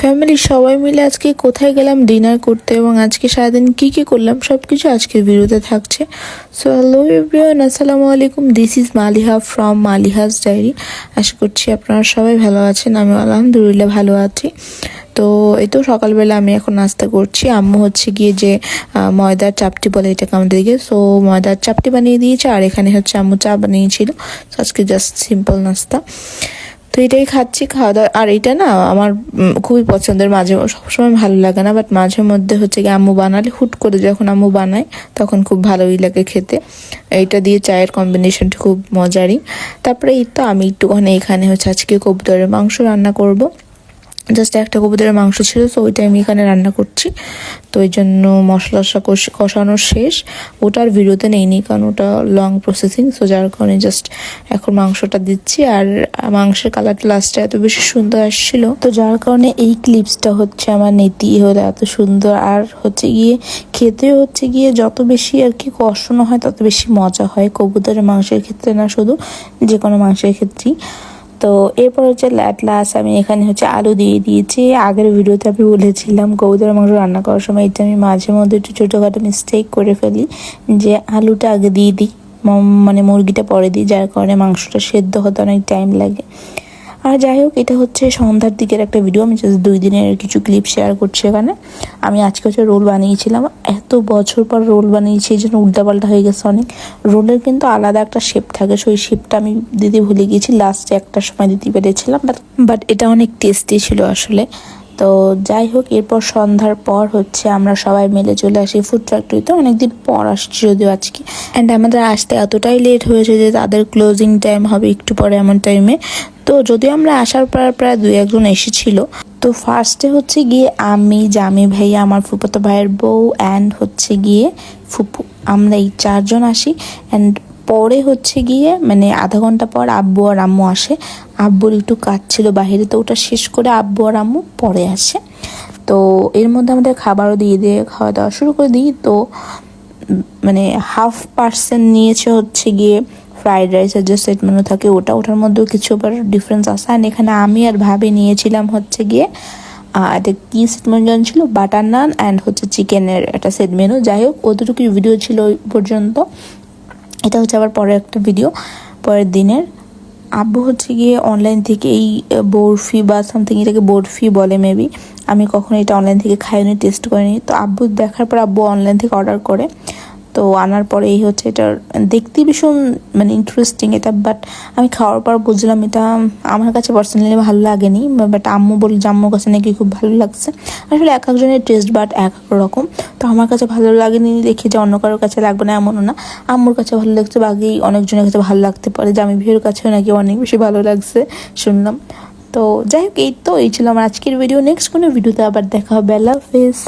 ফ্যামিলির সবাই মিলে আজকে কোথায় গেলাম ডিনার করতে এবং আজকে সারাদিন কি কি করলাম সব কিছু আজকের ভিডিওতে থাকছে। সো হ্যালো এভরিওয়ান আসসালামু আলাইকুম। This is Maliha from Maliha's diary আশা করছি আপনারা সবাই ভালো আছেন আমি আলহামদুলিল্লাহ ভালো আছি। তো, এই তো সকালবেলা আমি এখন নাস্তা করছি। আম্মু হচ্ছে গিয়ে যে ময়দার চাপটি বলে এটাকে আমাদের দিকে। সো ময়দার চাপটি বানিয়ে দিয়েছে আর এখানে হচ্ছে আম্মু চা বানিয়েছিল। আজকে জাস্ট সিম্পল নাস্তা। তো এটাই খাচ্ছি, খাওয়া দাওয়া আর এটা না আমার খুবই পছন্দের মাঝে, সবসময় ভালো লাগে না বাট মাঝে মধ্যে হচ্ছে কি আম্মু বানালে হুট করে যখন আম্মু বানায়, তখন খুব ভালোই লাগে খেতে। এটা দিয়ে চায়ের কম্বিনেশনটা খুব মজারই। তারপরে এই তো আমি একটুখানি এখানে হচ্ছে আজকে কবুতরের মাংস রান্না করব। জাস্ট একটা কবুতরের মাংস ছিল, তো ওইটা আমি এখানে রান্না করছি। তো ওই জন্য মশলা টশলা কষানো শেষ। ওটার ভিডিওতে নেইনি, কারণ ওটা লং প্রসেসিং সো যার কারণে জাস্ট এখন মাংসটা দিচ্ছি। আর মাংসের কালারটা লাস্টে এত বেশি সুন্দর আসছিল, তো যার কারণে এই ক্লিপসটা হচ্ছে আমার নেতি হলো এত সুন্দর। আর হচ্ছে গিয়ে খেতেও হচ্ছে গিয়ে যত বেশি আর কি কষানো হয়, তত বেশি মজা হয়। কবুতরের মাংসের ক্ষেত্রে না শুধু, যে কোনো মাংসের ক্ষেত্রেই। তো এরপর হচ্ছে লাস্ট আমি এখানে হচ্ছে আলু দিয়ে দিয়েছি। আগের ভিডিওতে আমি বলেছিলাম কবুতরের মাংস রান্না করার সময় এটা আমি মাঝে মধ্যে একটু ছোটোখাটো মিস্টেক করে ফেলি যে আলুটা আগে দিয়ে দিই মানে মুরগিটা পরে দিই, যার কারণে মাংসটা সেদ্ধ হতে অনেক টাইম লাগে। আর যাই হোক, এটা হচ্ছে সন্ধ্যার দিকের একটা ভিডিও আমি দুই দিনের কিছু ক্লিপ শেয়ার করছি এখানে। আমি আজকে হচ্ছে রোল বানিয়েছিলাম। এত বছর পর রোল বানিয়েছি এই জন্য উল্টাপাল্টা হয়ে গেছে অনেক। রোলের কিন্তু আলাদা একটা শেপ থাকে সেই শেপটা আমি দিতে ভুলে গিয়েছি লাস্টে একটা সময় দিতে পেরেছিলাম বাট বাট এটা অনেক টেস্টি ছিল আসলে। তো যাই হোক এরপর সন্ধ্যার পর হচ্ছে আমরা সবাই মিলে চলে আসি ফুড ফ্যাক্টরিতে অনেকদিন পর আসছি যদিও আজকে। অ্যান্ড আমাদের আসতে এতটাই লেট হয়েছে যে তাদের ক্লোজিং টাইম হবে একটু পরে এমন টাইমে তো যদিও আমরা আসার পর প্রায় দুই একজন এসেছিল, তো ফার্স্টে হচ্ছে গিয়ে আমি, জামি ভাইয়া, আমার ফুফাতো ভাইয়ের বউ অ্যান্ড হচ্ছে গিয়ে ফুপু, আমরা এই চারজন আসি অ্যান্ড পরে হচ্ছে গিয়ে মানে আধা ঘণ্টা পর আব্বু আর আম্মু আসে, আব্বুর একটু কাজ ছিল বাইরে তো ওটা শেষ করে আব্বু আর আম্মু পরে আসে। তো এর মধ্যে আমাদের খাবারও দিয়ে দিয়ে খাওয়া দাওয়া শুরু করে দিই, তো মানে হাফ পার্সেন্ট নিয়েছে হচ্ছে গিয়ে ফ্রাইড রাইসের যে সেট মেনু থাকে, ওটা ওটার মধ্যেও কিছু আবার ডিফারেন্স আছে। আর এখানে আমি আর ভাবি নিয়েছিলাম হচ্ছে গিয়ে এটা কি সেট মেনু যেন ছিল? বাটার নান অ্যান্ড হচ্ছে চিকেনের একটা সেট মেনু যাই হোক, অতটুকুই ভিডিও ছিল ওই পর্যন্ত। এটা হচ্ছে আবার পরের একটা ভিডিও পরের দিনের। আব্বু হচ্ছে গিয়ে অনলাইন থেকে এই বরফি বা সামথিং এটাকে বরফি বলে মেবি আমি কখনো এটা অনলাইন থেকে খাইনি টেস্ট করিনি। তো আব্বু দেখার পর আব্বু অনলাইন থেকে অর্ডার করে। তো আনার পরে এই হচ্ছে এটার, দেখতে ভীষণ মানে ইন্টারেস্টিং এটা বাট আমি খাওয়ার পর বুঝলাম এটা আমার কাছে পার্সোনালি ভালো লাগেনি বাট আম্মু বলি আম্মুর কাছে নাকি খুব ভালো লাগছে। আসলে এক একজনের টেস্ট বাট এক এক রকম। তো আমার কাছে ভালো লাগেনি দেখি যে অন্য কারোর কাছে লাগবে না এমনও না। আম্মুর কাছে ভালো লাগছে, বাকি অনেকজনের কাছে ভালো লাগতে পারে যে আমি ভিড়ের কাছেও নাকি অনেক বেশি ভালো লাগছে, শুনলাম। তো যাই হোক, এই তো, এই ছিল আমার আজকের ভিডিও নেক্সট কোনো ভিডিওতে আবার দেখা হবে। আল্লাহ হাফেজ।